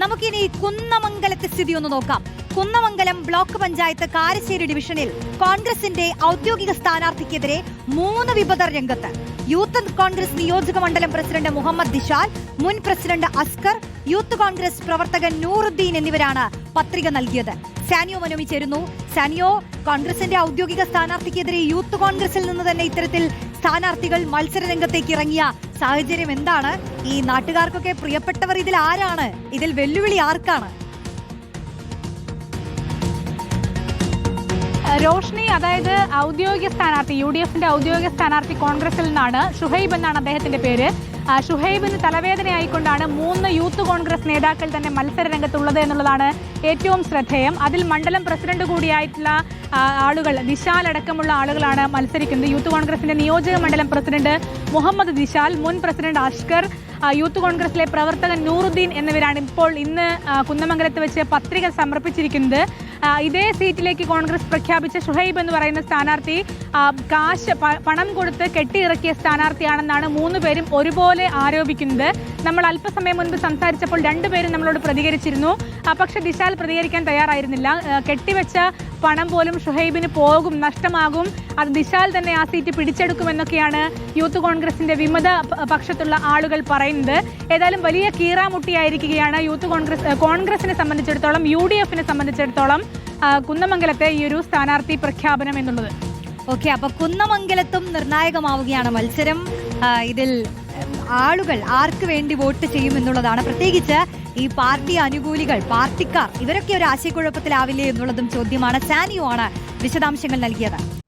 നമുക്കിനി കുന്നമംഗലത്തെ സ്ഥിതി ഒന്ന് നോക്കാം. കുന്നമംഗലം ബ്ലോക്ക് പഞ്ചായത്ത് കാരശ്ശേരി ഡിവിഷനിൽ കോൺഗ്രസിന്റെ ഔദ്യോഗിക സ്ഥാനാർത്ഥിക്കെതിരെ മൂന്ന് വിപദർ രംഗത്ത്. യൂത്ത് കോൺഗ്രസ് നിയോജക മണ്ഡലം പ്രസിഡന്റ് മുഹമ്മദ് ദിഷാൽ മുൻ പ്രസിഡന്റ് അസ്കർ യൂത്ത് കോൺഗ്രസ് പ്രവർത്തകൻ നൂറുദ്ദീൻ എന്നിവരാണ് പത്രിക നൽകിയത്. സാനിയോ മനോമി ചേരുന്നു. സാനിയോ കോൺഗ്രസിന്റെ ഔദ്യോഗിക സ്ഥാനാർത്ഥിക്കെതിരെ യൂത്ത് കോൺഗ്രസിൽ നിന്ന് തന്നെ ഇത്തരത്തിൽ സ്ഥാനാർത്ഥികൾ മത്സര രംഗത്തേക്ക് ഇറങ്ങിയ സാഹചര്യം എന്താണ്? ഈ നാട്ടുകാർക്കൊക്കെ പ്രിയപ്പെട്ടവർ ഇതിൽ ആരാണ്? ഇതിൽ വെല്ലുവിളി ആർക്കാണ്? റോഷ്നി അതായത് ഔദ്യോഗിക സ്ഥാനാർത്ഥി യു ഡി എഫിന്റെ ഔദ്യോഗിക സ്ഥാനാർത്ഥി കോൺഗ്രസിൽ നിന്നാണ് ഷുഹൈബ് എന്നാണ് അദ്ദേഹത്തിന്റെ പേര്. ഷുഹൈബിന് തലവേദനയായിക്കൊണ്ടാണ് മൂന്ന് യൂത്ത് കോൺഗ്രസ് നേതാക്കൾ തന്നെ മത്സര രംഗത്തുള്ളത് എന്നുള്ളതാണ് ഏറ്റവും ശ്രദ്ധേയം. അതിൽ മണ്ഡലം പ്രസിഡന്റ് കൂടിയായിട്ടുള്ള ആളുകൾ ദിശാൽ അടക്കമുള്ള ആളുകളാണ് മത്സരിക്കുന്നത്. യൂത്ത് കോൺഗ്രസിന്റെ നിയോജക മണ്ഡലം പ്രസിഡന്റ് മുഹമ്മദ് ദിശാൽ മുൻ പ്രസിഡന്റ് അഷ്കർ യൂത്ത് കോൺഗ്രസിലെ പ്രവർത്തകൻ നൂറുദ്ദീൻ എന്നിവരാണ് ഇപ്പോൾ ഇന്ന് കുന്നമംഗലത്ത് വെച്ച് പത്രിക സമർപ്പിച്ചിരിക്കുന്നത്. ഇതേ സീറ്റിലേക്ക് കോൺഗ്രസ് പ്രഖ്യാപിച്ച ഷുഹൈബ് എന്ന് പറയുന്ന സ്ഥാനാർത്ഥി കാശ് പണം കൊടുത്ത് കെട്ടിയിറക്കിയ സ്ഥാനാർത്ഥിയാണെന്നാണ് മൂന്ന് പേരും ഒരുപോലെ ആരോപിക്കുന്നത്. നമ്മൾ അല്പസമയം മുൻപ് സംസാരിച്ചപ്പോൾ രണ്ടുപേരും നമ്മളോട് പ്രതികരിച്ചിരുന്നു. പക്ഷേ ദിശാൽ പ്രതികരിക്കാൻ തയ്യാറായിരുന്നില്ല. കെട്ടിവെച്ച പണം പോലും ഷുഹൈബിന് പോകും നഷ്ടമാകും. അത് ദിശാൽ തന്നെ ആ സീറ്റ് പിടിച്ചെടുക്കുമെന്നൊക്കെയാണ് യൂത്ത് കോൺഗ്രസിന്റെ വിമത പക്ഷത്തുള്ള ആളുകൾ പറയുന്നത്. ഏതായാലും വലിയ കീറാമുട്ടിയായിരിക്കുകയാണ് യൂത്ത് കോൺഗ്രസ് കോൺഗ്രസിനെ സംബന്ധിച്ചിടത്തോളം യു ഡി എഫിനെ സംബന്ധിച്ചിടത്തോളം കുന്നമംഗലത്തെ ഈ ഒരു സ്ഥാനാർത്ഥി പ്രഖ്യാപനം എന്നുള്ളത്. ഓക്കെ അപ്പൊ കുന്നമംഗലത്തും നിർണായകമാവുകയാണ് മത്സരം. ഇതിൽ ആളുകൾ ആർക്ക് വേണ്ടി വോട്ട് ചെയ്യും എന്നുള്ളതാണ് പ്രത്യേകിച്ച് ഈ പാർട്ടി അനുകൂലികൾ പാർട്ടിക്കാർ ഇവരൊക്കെ ഒരു ആശയക്കുഴപ്പത്തിലാവില്ലേ എന്നുള്ളതും ചോദ്യമാണ്. സാനിയോ ആണ് വിശദാംശങ്ങൾ നൽകിയത്.